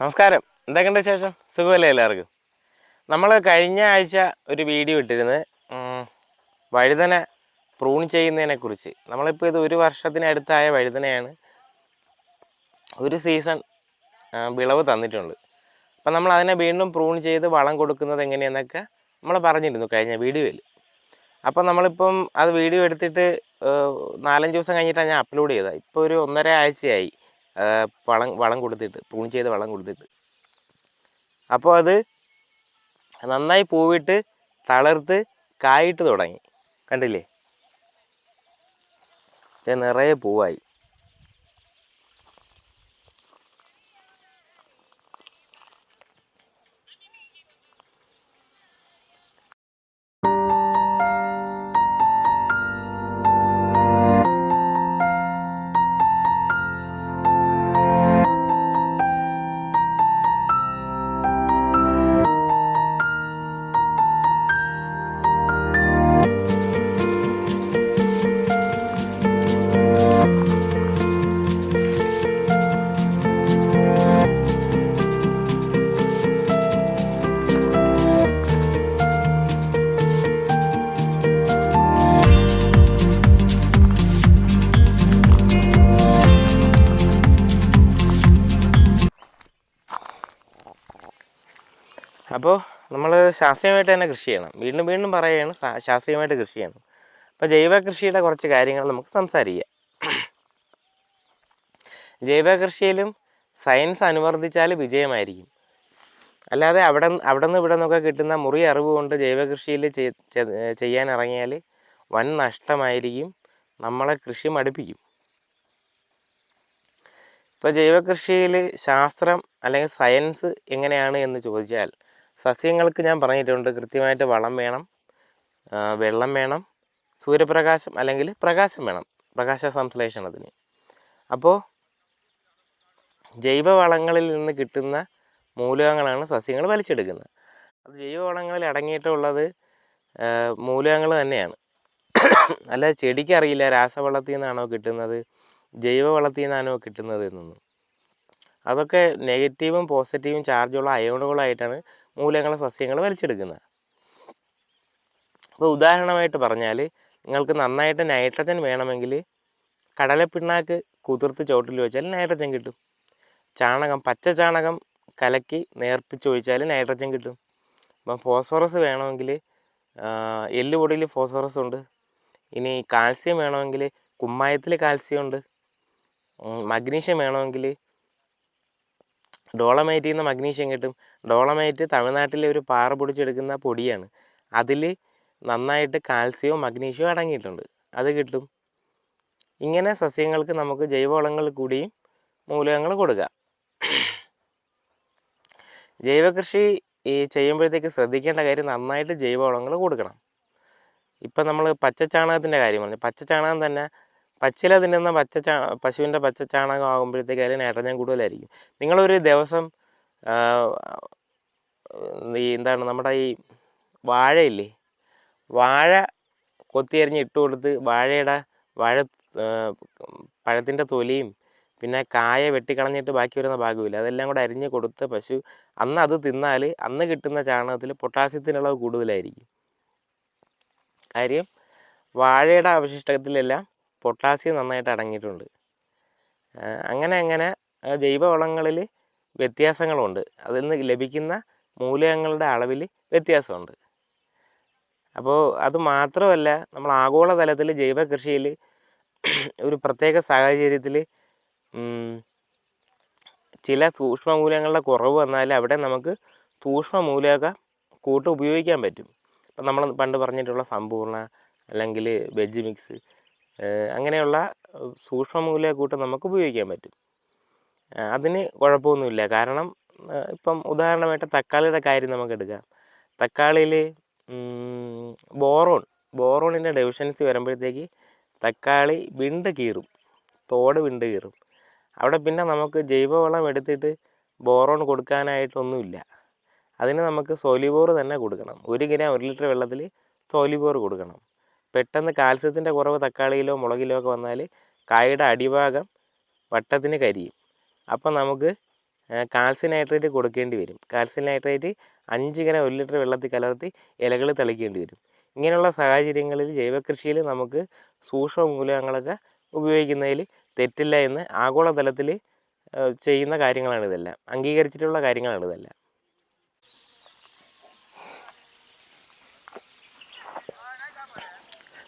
നമസ്കാരം. എന്തൊക്കെയുണ്ട് ശേഷം സുഖമല്ലേ എല്ലാവർക്കും? നമ്മൾ കഴിഞ്ഞ ആഴ്ച ഒരു വീഡിയോ ഇട്ടിരുന്നത് വഴുതന പ്രൂൺ ചെയ്യുന്നതിനെ കുറിച്ച്. നമ്മളിപ്പോൾ ഇത് ഒരു വർഷത്തിനടുത്തായ വഴുതനയാണ്. ഒരു സീസൺ വിളവ് തന്നിട്ടുണ്ട്. അപ്പം നമ്മൾ അതിനെ വീണ്ടും പ്രൂൺ ചെയ്ത് വളം കൊടുക്കുന്നത് എങ്ങനെയെന്നൊക്കെ നമ്മൾ പറഞ്ഞിരുന്നു കഴിഞ്ഞ വീഡിയോയിൽ അപ്പം നമ്മളിപ്പം അത് വീഡിയോ എടുത്തിട്ട് നാലഞ്ച് ദിവസം കഴിഞ്ഞിട്ടാണ് ഞാൻ അപ്ലോഡ് ചെയ്തത്. ഇപ്പോൾ ഒരു ഒന്നര ആഴ്ചയായി. വളം വളം കൊടുത്തിട്ട് പ്രൂൺ ചെയ്ത് വളം കൊടുത്തിട്ട്. അപ്പോൾ അത് നന്നായി പൂവിട്ട് തളർത്ത് കായിട്ട് തുടങ്ങി. കണ്ടില്ലേ? നിറയെ പൂവായി. അപ്പോൾ നമ്മൾ ശാസ്ത്രീയമായിട്ട് തന്നെ കൃഷി ചെയ്യണം. വീണ്ടും വീണ്ടും പറയുകയാണ് ശാസ്ത്രീയമായിട്ട് കൃഷി ചെയ്യണം. അപ്പോൾ ജൈവ കൃഷിയുടെ കുറച്ച് കാര്യങ്ങൾ നമുക്ക് സംസാരിക്കാം. ജൈവ കൃഷിയിലും സയൻസ് അനുവർത്തിച്ചാൽ വിജയമായിരിക്കും. അല്ലാതെ അവിടെ അവിടെ നിന്ന് ഇവിടെ നിന്നൊക്കെ കിട്ടുന്ന മുറി അറിവ് കൊണ്ട് ജൈവ കൃഷിയിൽ ചെയ്യാൻ ഇറങ്ങിയാൽ വൻ നഷ്ടമായിരിക്കും നമ്മളെ കൃഷി മടുപ്പിക്കും. ഇപ്പോൾ ജൈവ കൃഷിയിൽ ശാസ്ത്രം അല്ലെങ്കിൽ സയൻസ് എങ്ങനെയാണ് എന്ന് ചോദിച്ചാൽ സസ്യങ്ങൾക്ക് ഞാൻ പറഞ്ഞിട്ടുണ്ട് കൃത്യമായിട്ട് വളം വേണം വെള്ളം വേണം സൂര്യപ്രകാശം അല്ലെങ്കിൽ പ്രകാശം വേണം പ്രകാശ സംശ്ലേഷണത്തിന്. അപ്പോൾ ജൈവവളങ്ങളിൽ നിന്ന് കിട്ടുന്ന മൂലകങ്ങളാണ് സസ്യങ്ങൾ വലിച്ചെടുക്കുന്നത്. അത് ജൈവവളങ്ങളിൽ അടങ്ങിയിട്ടുള്ളത് മൂലകങ്ങൾ തന്നെയാണ്. അല്ല ചെടിക്ക് അറിയില്ല രാസവളത്തിൽ നിന്നാണോ കിട്ടുന്നത് ജൈവവളത്തിൽ നിന്നാണോ കിട്ടുന്നത് എന്നൊന്നും. അതൊക്കെ നെഗറ്റീവും പോസിറ്റീവും ചാർജുള്ള അയോണുകളായിട്ടാണ് മൂലകങ്ങൾ സസ്യങ്ങൾ വലിച്ചെടുക്കുന്നത് അപ്പോൾ ഉദാഹരണമായിട്ട് പറഞ്ഞാൽ നിങ്ങൾക്ക് നന്നായിട്ട് നൈട്രജൻ വേണമെങ്കിൽ കടലപ്പിണ്ണാക്ക് കുതിർത്ത് ചോട്ടിൽ വെച്ചാൽ നൈട്രജൻ കിട്ടും. ചാണകം പച്ച ചാണകം കലക്കി നേർപ്പിച്ച് ഒഴിച്ചാൽ നൈട്രജൻ കിട്ടും. അപ്പം ഫോസ്ഫറസ് വേണമെങ്കിൽ എല്ലുപൊടിയിൽ ഫോസ്ഫറസ് ഉണ്ട്. ഇനി കാൽസ്യം വേണമെങ്കിൽ കുമ്മായത്തിൽ കാൽസ്യം ഉണ്ട്. മഗ്നീഷ്യം വേണമെങ്കിൽ ഡോളമൈറ്റിൽ നിന്ന് മഗ്നീഷ്യം കിട്ടും. ഡോളമൈറ്റ് തമിഴ്നാട്ടിലെ ഒരു പാറ പൊടിച്ചെടുക്കുന്ന പൊടിയാണ്. അതിൽ നന്നായിട്ട് കാൽസ്യവും മഗ്നീഷ്യവും അടങ്ങിയിട്ടുണ്ട്. അത് കിട്ടും. ഇങ്ങനെ സസ്യങ്ങൾക്ക് നമുക്ക് ജൈവവളങ്ങൾ കൂടിയും മൂലകങ്ങൾ കൊടുക്കാം. ജൈവകൃഷി ഈ ചെയ്യുമ്പോഴത്തേക്ക് ശ്രദ്ധിക്കേണ്ട കാര്യം നന്നായിട്ട് ജൈവവളങ്ങൾ കൊടുക്കണം. ഇപ്പം നമ്മൾ പച്ചച്ചാണകത്തിന്റെ കാര്യം പറഞ്ഞു. പച്ചച്ചാണകം തന്നെ പച്ചില തിന്നുന്ന പച്ച ചാ പശുവിന്റെ പച്ച ചാണകം ആകുമ്പോഴത്തേക്ക് അതിൽ നൈട്രജൻ കൂടുതലായിരിക്കും. നിങ്ങളൊരു ദിവസം ഈ എന്താണ് നമ്മുടെ ഈ വാഴയില്ലേ? വാഴ കൊത്തിയരിഞ്ഞ് ഇട്ട് കൊടുത്ത് വാഴയുടെ വാഴ പഴത്തിന്റെ തൊലിയും പിന്നെ കായ വെട്ടിക്കളഞ്ഞിട്ട് ബാക്കി വരുന്ന ഭാഗമില്ല. അതെല്ലാം കൂടെ അരിഞ്ഞ് കൊടുത്ത് പശു അന്ന് അത് തിന്നാൽ അന്ന് കിട്ടുന്ന ചാണകത്തിൽ പൊട്ടാസ്യത്തിനുള്ളത് കൂടുതലായിരിക്കും. കാര്യം വാഴയുടെ അവശിഷ്ടത്തിലെല്ലാം പൊട്ടാസ്യം നന്നായിട്ട് അടങ്ങിയിട്ടുണ്ട്. അങ്ങനെ അങ്ങനെ ജൈവവളങ്ങളിൽ വ്യത്യാസങ്ങളുണ്ട്. അതിൽ നിന്ന് ലഭിക്കുന്ന മൂലകങ്ങളുടെ അളവിൽ വ്യത്യാസമുണ്ട്. അപ്പോൾ അത് മാത്രമല്ല നമ്മൾ ആഗോളതലത്തിൽ ജൈവ കൃഷിയിൽ ഒരു പ്രത്യേക സാഹചര്യത്തിൽ ചില സൂക്ഷ്മ മൂലകങ്ങളുടെ കുറവ് വന്നാൽ അവിടെ നമുക്ക് സൂക്ഷ്മ മൂലക കൂട്ട് ഉപയോഗിക്കാൻ പറ്റും. ഇപ്പം നമ്മൾ പണ്ട് പറഞ്ഞിട്ടുള്ള സമ്പൂർണ അല്ലെങ്കിൽ വെജ് മിക്സ് അങ്ങനെയുള്ള സൂക്ഷ്മ മൂലക കൂട്ട് നമുക്ക് ഉപയോഗിക്കാൻ പറ്റും. അതിന് കുഴപ്പമൊന്നുമില്ല. കാരണം ഇപ്പം ഉദാഹരണമായിട്ട് തക്കാളിയുടെ കാര്യം നമുക്ക് എടുക്കാം. തക്കാളിയിൽ ബോറോൺ. ബോറോണിന്റെ ഡെഫിഷ്യൻസി വരുമ്പോഴത്തേക്ക് തക്കാളി വിണ്ട് കീറും. തോട് വിണ്ട് കീറും. അവിടെ പിന്നെ നമുക്ക് ജൈവവളം എടുത്തിട്ട് ബോറോൺ കൊടുക്കാനായിട്ടൊന്നുമില്ല. അതിന് നമുക്ക് സോലിബോർ തന്നെ കൊടുക്കണം. ഒരു ഗ്രാം ഒരു ലിറ്റർ വെള്ളത്തിൽ സോലിബോർ കൊടുക്കണം. പെട്ടെന്ന് കാൽസ്യത്തിന്റെ കുറവ് തക്കാളിയിലോ മുളകിലോ ഒക്കെ വന്നാൽ കായയുടെ അടിഭാഗം വട്ടത്തിന് കരിയും. അപ്പം നമുക്ക് കാൽസ്യം നൈട്രേറ്റ് കൊടുക്കേണ്ടി വരും. കാൽസ്യം നൈട്രേറ്റ് അഞ്ച് ഗ്രാം ഒരു ലിറ്റർ വെള്ളത്തിൽ കലർത്തി ഇലകൾ തളിക്കേണ്ടി വരും. ഇങ്ങനെയുള്ള സാഹചര്യങ്ങളിൽ ജൈവകൃഷിയിൽ നമുക്ക് സൂക്ഷ്മ മൂലകങ്ങളൊക്കെ ഉപയോഗിക്കുന്നതിൽ തെറ്റില്ല എന്ന് ആഗോളതലത്തിൽ ചെയ്യുന്ന കാര്യങ്ങളാണ് ഇതെല്ലാം. അംഗീകരിച്ചിട്ടുള്ള കാര്യങ്ങളാണ് ഇതെല്ലാം.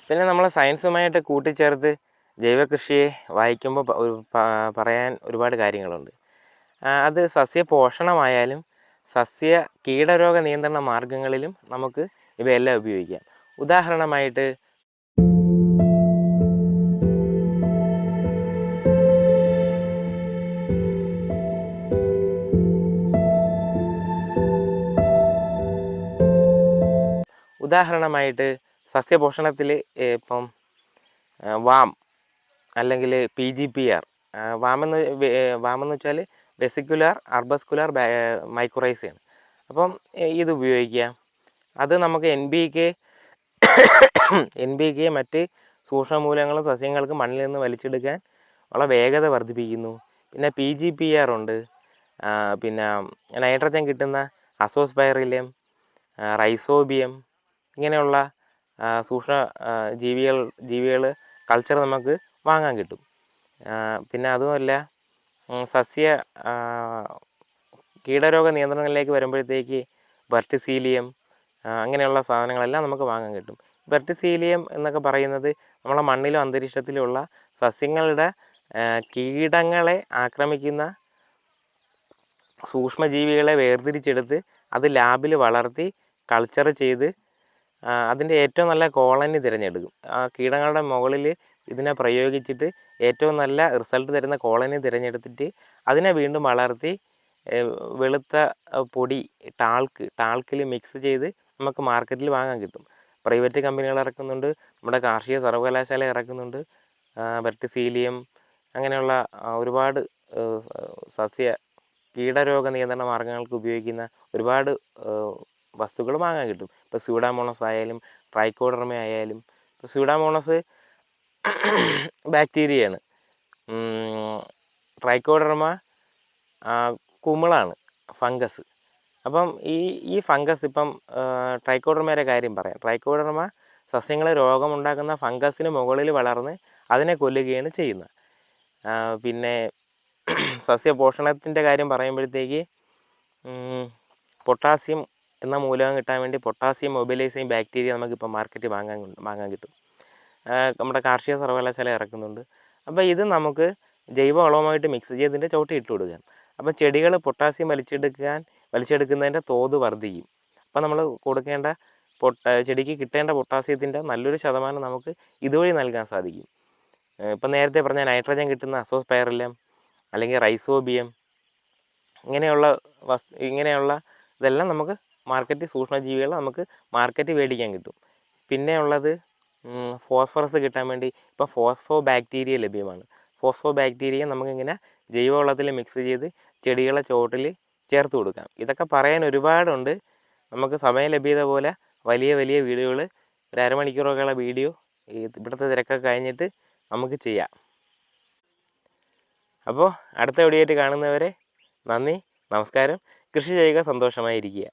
പിന്നെ നമ്മൾ സയൻസുമായിട്ട് കൂട്ടിച്ചേർത്ത് ജൈവകൃഷിയെ വായിക്കുമ്പോൾ ഒരു പറയാൻ ഒരുപാട് കാര്യങ്ങളുണ്ട്. അത് സസ്യ പോഷണമായാലും സസ്യ കീടരോഗ നിയന്ത്രണ മാർഗങ്ങളിലും നമുക്ക് ഇവയെല്ലാം ഉപയോഗിക്കാം. ഉദാഹരണമായിട്ട് ഉദാഹരണമായിട്ട് സസ്യപോഷണത്തിൽ ഇപ്പം വാം അല്ലെങ്കിൽ പി ജി പി ആർ. വാമെന്ന് വാമെന്ന് വെച്ചാൽ വെസിക്കുലാർ അർബസ്കുലാർ മൈക്രോറൈസയാണ്. അപ്പം ഇത് ഉപയോഗിക്കുക. അത് നമുക്ക് N B K N B K മറ്റ് സൂക്ഷ്മമൂലങ്ങളും സസ്യങ്ങൾക്ക് മണ്ണിൽ നിന്ന് വലിച്ചെടുക്കാൻ ഉള്ള വേഗത വർദ്ധിപ്പിക്കുന്നു. പിന്നെ പി ജി പി ആർ ഉണ്ട്. പിന്നെ നൈട്രജൻ കിട്ടുന്ന അസോസ്പൈറിലിയം റൈസോബിയം ഇങ്ങനെയുള്ള സൂക്ഷ്മ ജീവികൾ ജീവികൾ കൾച്ചർ നമുക്ക് വാങ്ങാൻ കിട്ടും. പിന്നെ അതുമല്ല സസ്യ കീടരോഗ നിയന്ത്രണങ്ങളിലേക്ക് വരുമ്പോഴത്തേക്ക് ബർട്ടിസീലിയം അങ്ങനെയുള്ള സാധനങ്ങളെല്ലാം നമുക്ക് വാങ്ങാൻ കിട്ടും. ബർട്ടിസീലിയം എന്നൊക്കെ പറയുന്നത് നമ്മളെ മണ്ണിലും അന്തരീക്ഷത്തിലുമുള്ള സസ്യങ്ങളുടെ കീടങ്ങളെ ആക്രമിക്കുന്ന സൂക്ഷ്മജീവികളെ വേർതിരിച്ചെടുത്ത് അത് ലാബിൽ വളർത്തി കൾച്ചർ ചെയ്ത് അതിന്റെ ഏറ്റവും നല്ല കോളനി തിരഞ്ഞെടുക്കും. ആ കീടങ്ങളുടെ മുകളിൽ ഇതിനെ പ്രയോഗിച്ചിട്ട് ഏറ്റവും നല്ല റിസൾട്ട് തരുന്ന കോളനി തിരഞ്ഞെടുത്തിട്ട് അതിനെ വീണ്ടും വളർത്തി വെളുത്ത പൊടി ടാൾക്ക് ടാൾക്കിൽ മിക്സ് ചെയ്ത് നമുക്ക് മാർക്കറ്റിൽ വാങ്ങാൻ കിട്ടും. പ്രൈവറ്റ് കമ്പനികൾ ഇറക്കുന്നുണ്ട് നമ്മുടെ കാർഷിക സർവകലാശാല ഇറക്കുന്നുണ്ട് വെർട്ടിസീലിയം അങ്ങനെയുള്ള ഒരുപാട് സസ്യ കീടരോഗ നിയന്ത്രണ മാർഗങ്ങൾക്ക് ഉപയോഗിക്കുന്ന ഒരുപാട് വസ്തുക്കൾ വാങ്ങാൻ കിട്ടും. ഇപ്പോൾ സ്യൂഡാമോണസ് ആയാലും ട്രൈക്കോഡർമ ആയാലും ഇപ്പോൾ സ്യൂഡാമോണസ് ബാക്ടീരിയയാണ്. ട്രൈക്കോഡർമ കുമിളാണ് ഫംഗസ്. അപ്പം ഈ ഈ ഫംഗസ് ഇപ്പം ട്രൈക്കോഡർമയുടെ കാര്യം പറയാം. ട്രൈക്കോഡർമ സസ്യങ്ങളെ രോഗമുണ്ടാക്കുന്ന ഫംഗസിന് മുകളിൽ വളർന്ന് അതിനെ കൊല്ലുകയാണ് ചെയ്യുന്നത്. പിന്നെ സസ്യപോഷണത്തിന്റെ കാര്യം പറയുമ്പോഴത്തേക്ക് പൊട്ടാസ്യം എന്ന മൂലകം കിട്ടാൻ വേണ്ടി പൊട്ടാസ്യം മൊബിലൈസിങ് ബാക്ടീരിയ നമുക്കിപ്പോൾ മാർക്കറ്റിൽ വാങ്ങാൻ വാങ്ങാൻ കിട്ടും. നമ്മുടെ കാർഷിക സർവകലാശാല ഇറക്കുന്നുണ്ട്. അപ്പോൾ ഇത് നമുക്ക് ജൈവ വളവുമായിട്ട് മിക്സ് ചെയ്തതിന്റെ ചവിട്ടി ഇട്ട് കൊടുക്കാം അപ്പോൾ ചെടികൾ പൊട്ടാസ്യം വലിച്ചെടുക്കാൻ വലിച്ചെടുക്കുന്നതിന്റെ തോത് വർദ്ധിക്കും. അപ്പോൾ നമ്മൾ കൊടുക്കേണ്ട പൊട്ട ചെടിക്ക് കിട്ടേണ്ട പൊട്ടാസ്യത്തിന്റെ നല്ലൊരു ശതമാനം നമുക്ക് ഇതുവഴി നൽകാൻ സാധിക്കും. ഇപ്പം നേരത്തെ പറഞ്ഞ നൈട്രജൻ കിട്ടുന്ന അസോസ്പൈറലം അല്ലെങ്കിൽ റൈസോബിയം ഇങ്ങനെയുള്ള വസ് ഇങ്ങനെയുള്ള ഇതെല്ലാം നമുക്ക് മാർക്കറ്റ് സൂക്ഷ്മജീവികൾ നമുക്ക് മാർക്കറ്റ് മേടിക്കാൻ കിട്ടും. പിന്നെ ഉള്ളത് ഫോസ്ഫറസ് കിട്ടാൻ വേണ്ടി ഇപ്പോൾ ഫോസ്ഫോ ബാക്ടീരിയ ലഭ്യമാണ്. ഫോസ്ഫോ ബാക്ടീരിയ നമുക്കിങ്ങനെ ജൈവവളത്തിൽ മിക്സ് ചെയ്ത് ചെടികളെ ചോട്ടിൽ ചേർത്ത് കൊടുക്കാം. ഇതൊക്കെ പറയാൻ ഒരുപാടുണ്ട്. നമുക്ക് സമയം ലഭ്യത പോലെ വലിയ വലിയ വീഡിയോകൾ ഒരു അരമണിക്കൂറൊക്കെയുള്ള വീഡിയോ ഇവിടുത്തെ തിരക്കൊക്കെ കഴിഞ്ഞിട്ട് നമുക്ക് ചെയ്യാം. അപ്പോൾ അടുത്ത വീഡിയോ ആയിട്ട് കാണുന്നവരെ നന്ദി നമസ്കാരം. കൃഷി ചെയ്യുക സന്തോഷമായിരിക്കുക.